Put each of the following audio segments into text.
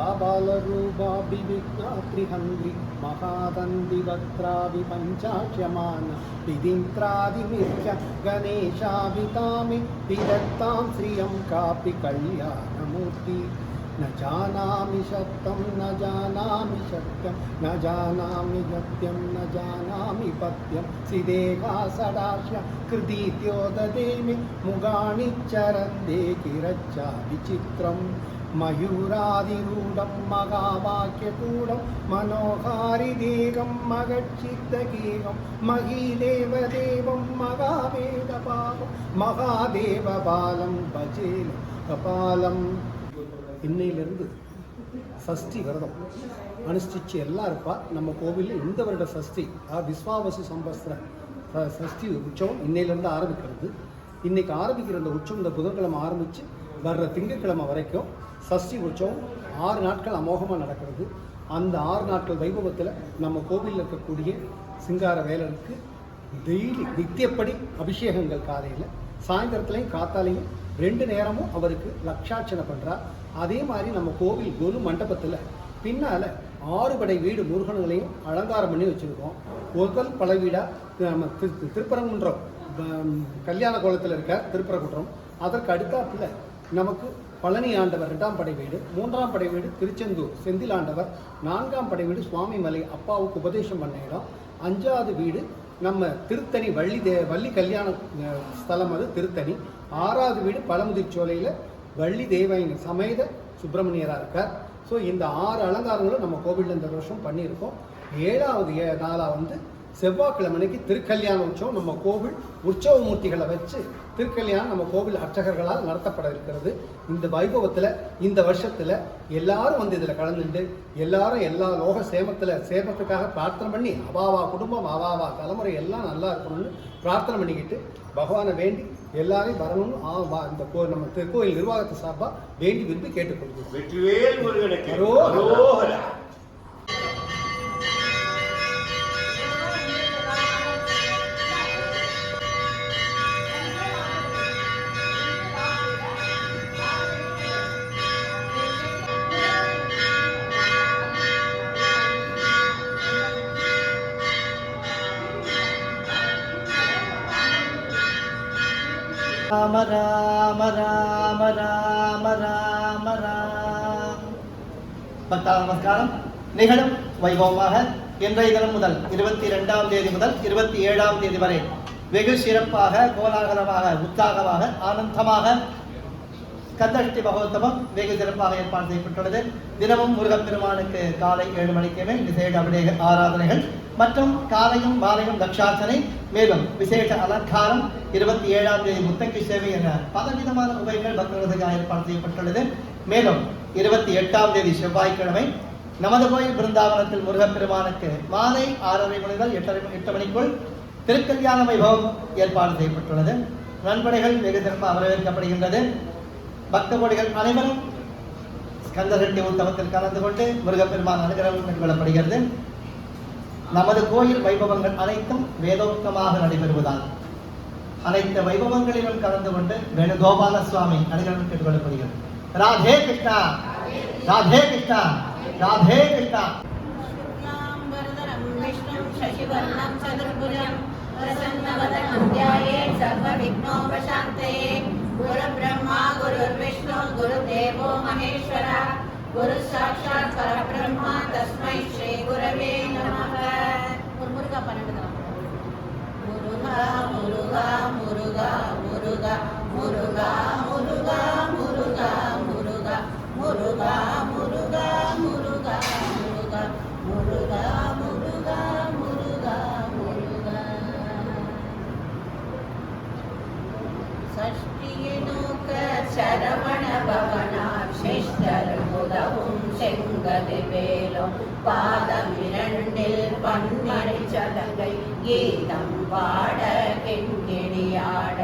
कालरूपाभिविघ्नात्रिहङ्ग्रि महादन्दिवक्त्राभि पञ्चाक्ष्यमान विदिन्त्रादिमित्य गणेशाभितामि, विदत्तां श्रियं कापि कल्याणमूर्ति। न जानामि सत्यं, न जानामि सत्यं, न जानामि सत्यं, न जानामि पत्यं। सिदेहा सदाश्य कृतीत्योददेमि, मुगाणि चरन्ते किरच्चा विचित्रम्। मयूरादिरूढं महावाक्यकूढं मनोहारिदेहं महच्चित्तगेहं महीदेवदेवं மகாவேதபாலம் மகாதேவபாலம் பஜேல கபாலம். இன்னையிலிருந்து சஷ்டி விரதம். அனுஷ்டிச்சு எல்லாம் இருப்பா. நம்ம கோவிலில் இந்த வருட சஷ்டி விஸ்வாவசு சம்பஸ்திர சஷ்டி உற்சவம் இன்னையிலேருந்து ஆரம்பிக்கிறது. இன்னைக்கு ஆரம்பிக்கிற அந்த உற்சவம் இந்த புதன்கிழமை ஆரம்பித்து வர்ற திங்கட்கிழமை வரைக்கும் சஷ்டி உற்சவம் ஆறு நாட்கள் அமோகமாக நடக்கிறது. அந்த ஆறு நாட்கள் வைபவத்தில் நம்ம கோவிலில் இருக்கக்கூடிய சிங்கார வேலருக்கு டெய்லி நித்தியப்படி அபிஷேகங்கள் காலையில் சாயந்தரத்துலையும் காத்தாலையும் ரெண்டு நேரமும் அவருக்கு லக்ஷார்ச்சனை பண்ணுறார் அதே மாதிரி நம்ம கோவில் குரு மண்டபத்தில் பின்னால் ஆறுபடை வீடு முருகன்களையும் அலங்காரம் பண்ணி வச்சுருக்கோம். முதல் பல வீடாக நம்ம திரு திருப்பரங்குன்றம் கல்யாண கோலத்தில் இருக்க திருப்பரங்குன்றம் அதற்கு அடுத்தாப்பில் நமக்கு பழனி ஆண்டவர் ரெண்டாம் படை வீடு மூன்றாம் படை வீடு திருச்செந்தூர் செந்தில் ஆண்டவர் நான்காம் படை வீடு சுவாமிமலை அப்பாவுக்கு உபதேசம் பண்ண இடம். அஞ்சாவது வீடு நம்ம திருத்தணி வள்ளி தே வள்ளி கல்யாண ஸ்தலம் அது திருத்தணி. ஆறாவது வீடு பழமுதிர்ச்சோலையில் வள்ளி தேவன் சமேத சுப்பிரமணியராக இருக்கார். ஸோ இந்த ஆறு அலங்காரங்களும் நம்ம கோவிலில் இந்த வருஷம் பண்ணியிருக்கோம். ஏழாவது ஏ நாளாக வந்து செவ்வாய்க்கிழமைக்கு திருக்கல்யாண உற்சவம். நம்ம கோவில் உற்சவ மூர்த்திகளை வச்சு திருக்கல்யாணம் நம்ம கோவில் அர்ச்சகர்களால் நடத்தப்பட இருக்கிறது. இந்த வைபவத்தில் இந்த வருஷத்தில் எல்லாரும் வந்து இதில் கலந்துட்டு எல்லாரும் எல்லா லோக சேமத்தில் சேமத்துக்காக பிரார்த்தனை பண்ணி அவாவா குடும்பம் அவாவா தலைமுறை எல்லாம் நல்லா இருக்கணும்னு பிரார்த்தனை பண்ணிக்கிட்டு பகவானை வேண்டி எல்லாரையும் வரணும்னு ஆ, இந்த கோ நம்ம திருக்கோயில் நிர்வாகத்தை சார்பாக வேண்டி விரும்பி கேட்டுக்கொள்கிறோம். ராம ராம ராம ராம ராம ராம். பத்தாம் நமஸ்காரம் நிகழும் வைபவமாக இன்றைய தினம் முதல் இருபத்தி இரண்டாம் தேதி முதல் இருபத்தி ஏழாம் தேதி வரை வெகு சிறப்பாக கோலாகலமாக உற்சாகமாக ஆனந்தமாக கந்தஷ்டி மகோத்சவம் வெகு சிறப்பாக ஏற்பாடு செய்யப்பட்டுள்ளது. தினமும் முருகப்பெருமானுக்கு காலை ஏழு மணிக்குமே விசேட விசேஷ ஆராதனைகள் மற்றும் காலையும் மாலையும் தக்ஷாசனை மேலும் விசேஷ அலங்காரம் இருபத்தி ஏழாம் தேதி முத்தங்கி சேவை என பலவிதமான உபயங்கள் பக்தர்களுக்காக ஏற்பாடு செய்யப்பட்டுள்ளது. மேலும் இருபத்தி எட்டாம் தேதி செவ்வாய்க்கிழமை நமது கோயில் பிருந்தாவனத்தில் முருகப்பெருமானுக்கு மாலை ஆறரை மணி முதல் எட்டரை எட்டு மணிக்குள் திருக்கல்யாண வைபவம் ஏற்பாடு செய்யப்பட்டுள்ளது. நண்படைகள் வெகு சிறப்பாக வரவேற்கப்படுகின்றது. பக்த கோடிகள் அனைவரும் ஸ்கந்தரெட்டி உத்தவத்தில் கலந்து கொண்டு முருகப்பெருமான் அனுகிரகம் மேற்கொள்ளப்படுகிறது நமது கோயில் வைபவங்கள் அனைத்தும் வேதோக்தமாக நடைபெறுவதால் அனைத்து வைபவங்களிலும் கலந்து கொண்டு வேணுகோபால சுவாமி அனுகிரகம் மேற்கொள்ளப்படுகிறது ராதே கிருஷ்ணா ராதே கிருஷ்ணா ராதே கிருஷ்ணா शुक्लाम्बरधरं विष्णुं शशिवर्णं चतुर्भुजं प्रसन्नवदनं ध्यायेत् सर्वविघ्नोपशान्तये गुरुब्रह्मा गुरुर्विष्णु गुरुदेवो महेश्वरः गुरुः साक्षात् परब्रह्मा तस्मै श्रीगुरवे नमः சஷ்டியனோக்க சரவண பவனா முதவும் வேலும் பாதம் இரண்டில் பன்மணி சலங்கை கீதம் பாட கெண்கிணியாட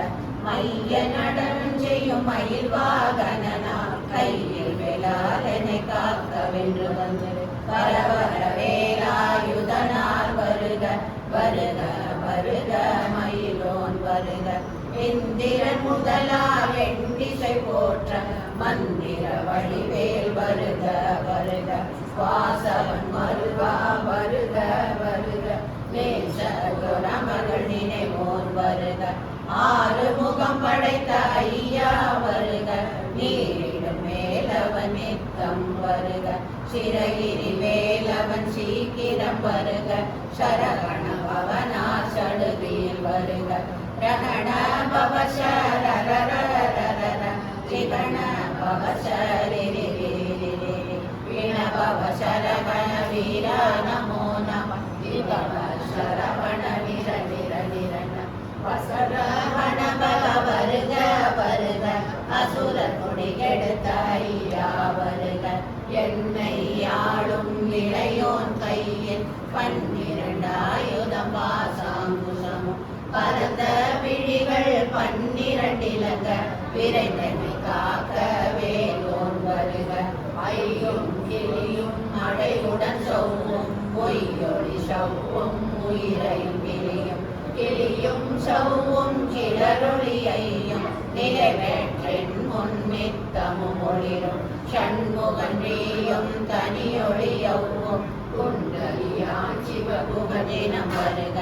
மைய நடனம் செய்யும் மயில் வாகனனால் கையில் வேளாளனை காக்க வென்று வந்து வர வர வேலாயுதனார் வருக வருக வருக மயிலோன் வருக. இந்திரன் முதலா வெண்டிசை போற்ற மந்திர வழிவேல் வருக வருக. வாசவன் மருவா வருக வருக. நேசகுரமகள் நினைவோர் வருக. ஆறு முகம் படைத்த ஐயா வருக. நீரிடும் மேலவன் நித்தம் வருக. சிறகிரி மேலவன் சீக்கிரம் வருக. சரகண பவனா சடுதியில் வருக. ரகண பவசரரரரரர திகண பவசரிரிரிரிரி விண பவசரகண வீர நமோ நம திகண சரவண விர விர விரண வசரவண பல வருக வருக அசுர கொடி வருக என்னை ஆளும் இளையோன் கையில் பன்னிரண்டாயுதம் பாசாங்குசமும் பரந்த பன்னிரண்டிலங்க விரைந்தனை காக்க வேலோன் வருக ஐயும் கிளியும் அடையுடன் சௌவும் பொய்யொளி சௌவும் உயிரையும் கிளியும் கிளியும் சௌவும் கிளரொளியையும் நிறைவேற்றின் முன்னித்தமும் ஒளிரும் ஷண்முகன்றியும் தனியொளியவும் குண்டலியான் சிவபுகதினம் வருக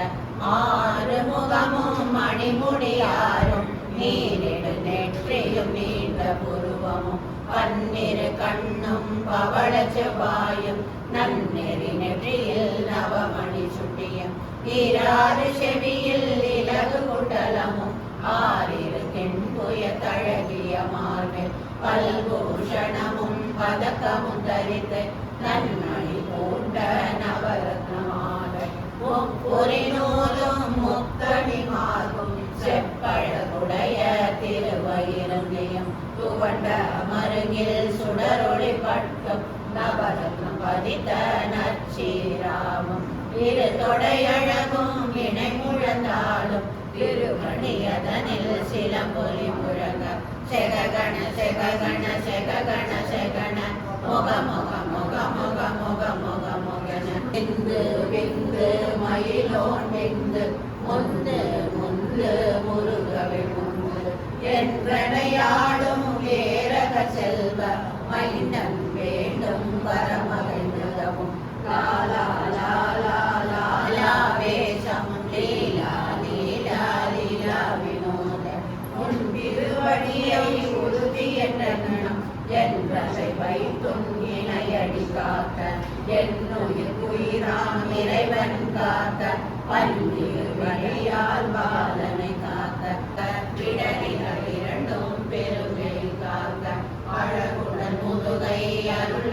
ஆறு முகமும் மணிமுடியாரும் நீரிடு நெற்றியும் நீண்ட புருவமும் பன்னிரு கண்ணும் பவள செவ்வாயும் நன்னெறி நெற்றியில் நவமணி சுட்டியும் இராறு செவியில் இலகு குண்டலமும் ஆறிரு தென்புய தழகிய மார்பில் பல்பூஷணமும் பதக்கமும் தரித்து நன்மணி பூண்ட நவரத்னமாக முப்பொறி நூலும் முத்தணி மார்பும் செப்பழகும் துவண்ட மருங்கில் சுடரொளி பட்டம் நவரத்னம் பதித்த நச்சிராமம். இரு தொடையழகும் இணை முழந்தாலும் திருமணியதனில் சிலம்பொலி முழங்க. செககண செககண செககண செகண. முக முக முக முக முக முக முகன. விந்து விந்து மயிலோன் விந்து. முந்து முந்து முருகவை முந்து. என்றனையாடும் ஏரக செல்வ மைந்தன்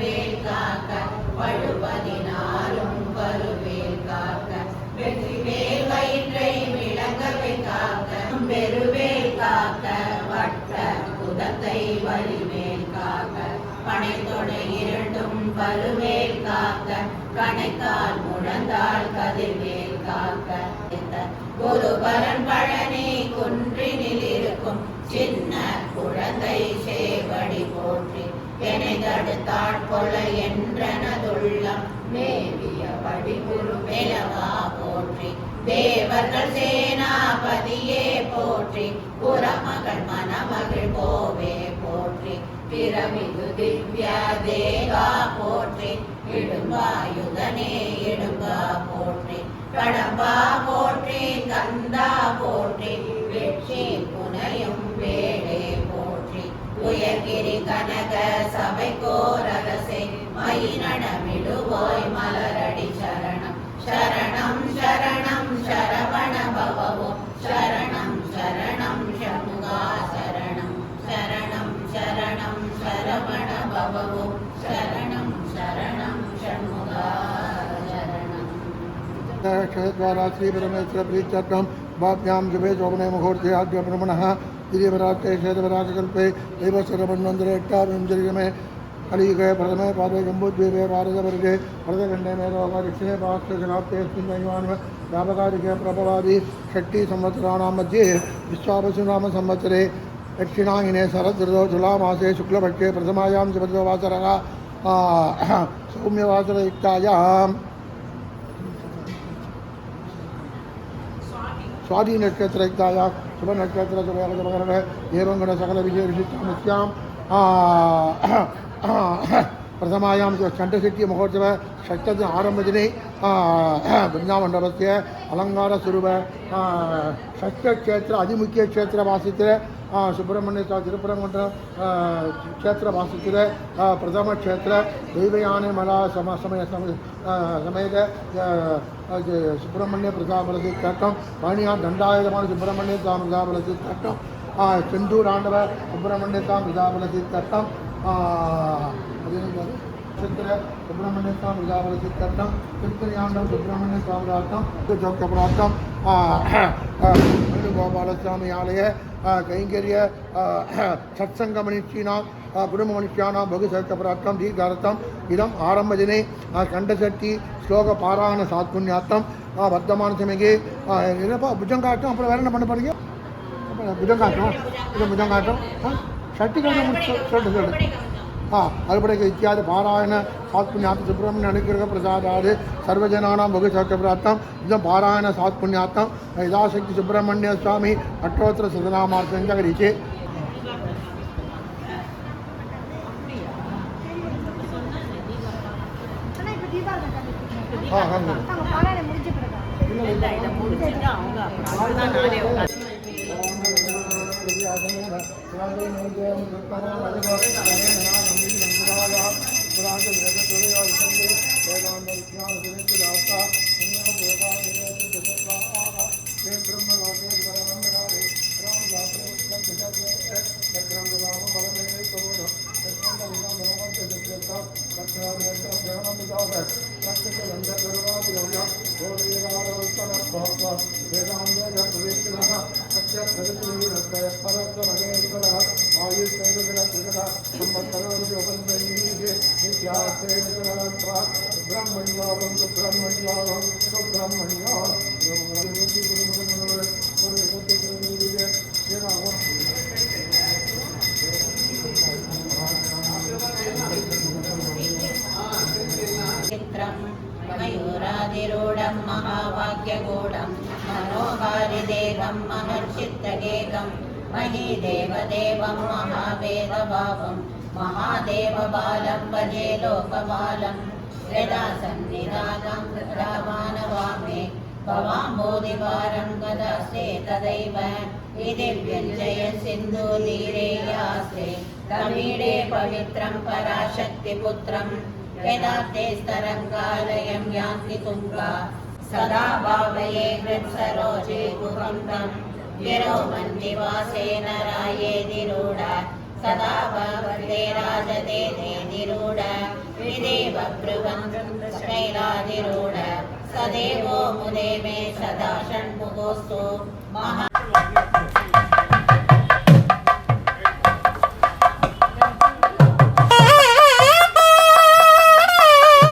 வருவேல் காக்க பழுபதினாலும் வருவேல் காக்க வெற்றி வேல் வயிற்றை விளங்கவை காக்க பெருவேல் காக்க வட்ட குதத்தை வலிவேல் காக்க பனைத்தொடை இரண்டும் பருவேல் காக்க கணைத்தால் முழந்தால் கதிர்வேல் காக்க குருபரன் பழனி குன்றினில் கொல என்றனதுள்ளம். மேவிய படிகுரு மேலவா போற்றி. தேவர்கள் சேனாபதியே போற்றி. புறமகள் மணமகள் கோவே போற்றி. பிறமிகு திவ்ய தேகா போற்றி. இடும்பாயுதனே இடும்பா போற்றி. கடம்பா போற்றி கந்தா போற்றி. வெற்றி புனையும் வேடே போற்றி. உயர்கிரி கனக சபை கோர மயினடமிடுவோய் மலரடி சரணம் சரணம் சரணம் சரவண பவவோ சரணம் சரணம் சண்முகா சரணம் சரணம் சரணம் சரவண பவவோ சரணம் சரணம் சண்முகா சரணம் क्षयद्वारा श्रीपरमेश्वर प्रीत्यर्थं वाभ्यां जुभे शोभने मुहूर्ते आद्यब्रह्मणः गिरिवराट्टे அழிகை பிரதம पादे கம்புத்வீபே பாரத வருகை பரத கண்டே மேதோக ரிஷே व्यापकारिके प्रभवादि षट्टिसंवत्सराणां मध्ये विश्वापशुनाम संवत्सरे दक्षिणायिने शरदृतौ तुलामासे शुक्लपक्षे प्रथमायां चतुर्थवासरः सौम्यवासरयुक्तायां शुभ सकल एवं विशिष्टा பிரதமாயாம் சண்டசக்தி மகோத்சவ ஷட்டத்து ஆரம்பத்திலே பிருந்தாமண்டபத்திய அலங்கார சுரூப ஷஷ்டக்ஷேத்திர அதிமுக்கிய க்ஷேத்திர வாசத்தில் சுப்பிரமணிய திருப்பரங்குன்ற க்ஷேத்திர வாசத்தில் பிரதம க்ஷேத்திர தெய்வயானை மலா சம சமய சமேத சுப்பிரமணிய பிரதாபலசி தட்டம் பழனியார் தண்டாயுதமான சுப்பிரமணிய பிரதாபலசி தட்டம் செந்தூர் ஆண்டவர் சுப்பிரமணிய பிரதாபலசி தட்டம் அதேமாதிரி சித்திர சுப்பிரமணிய சுவாமி ஜாபக சித்தாட்டம் திருத்தணியாண்டம் சுப்பிரமணிய சுவாமி ஆட்டம் ஜோக்கப்படாட்டம் வேணுகோபாலசுவாமி ஆலய கைங்கரிய சத்சங்க மனுஷீனாம் குடும்ப மனுஷியானாம் பகு சேர்க்கப்படாட்டம் தீர்காரத்தம் இதம் ஆரம்பதினே கண்டசக்தி ஸ்லோக பாராயண சாத்புண்யாத்தம் வர்த்தமான சமைக்கு என்னப்பா புஜங்காட்டம் அப்புறம் வேற என்ன பண்ண போறீங்க? புஜங்காட்டம் இது புஜங்காட்டம் ஷட்டி கண்டு முடிச்சு சொல்லு சொல்லு ஆ அதுபடி இத்தியாதி பாராயண சாத்புண்யார்த்தம் சுப்பிரமணிய அனுகிரக பிரசாதாது சர்வஜனானாம் बहुसहस्रपराक्रम இதம் பாராயண சாத்புண்யார்த்தம் यथाशक्ति सुब्रह्मण्य स्वामी अष्टोत्तर सदनामार्थं च करिष्ये ஆனா இப்ப தீபாவளி கண்டிப்பா ஆ ஆமாம் நாங்க பாலாயிரம் முடிஞ்ச பிறகு चित्रं मयूरादिरूढं महावाक्यगूढं मनोहारिदेहं महच्चित्तगेकं महीदेवदेवं महावेदभावं महादेवबालं भजे लोकबालं यदा सन्निधानं तद्रावानवामे भवाम्बोधिवारं गदास्ते तदैव इति व्यञ्जय सिन्धुतीरे यास्ते तमीडे पवित्रं पराशक्तिपुत्रम् यदा ते स्तरङ्गालयं यान्ति तुङ्गा सदा भावये हृत्सरोजे गुहं तं गिरोमन्निवासेन रायेदिरूढ सदा भवते राजते तेदिरूढ विदेव ब्रुवन् शैलादिरूढ सदेवो मुदे मे सदा षण्मुखोऽस्तु महा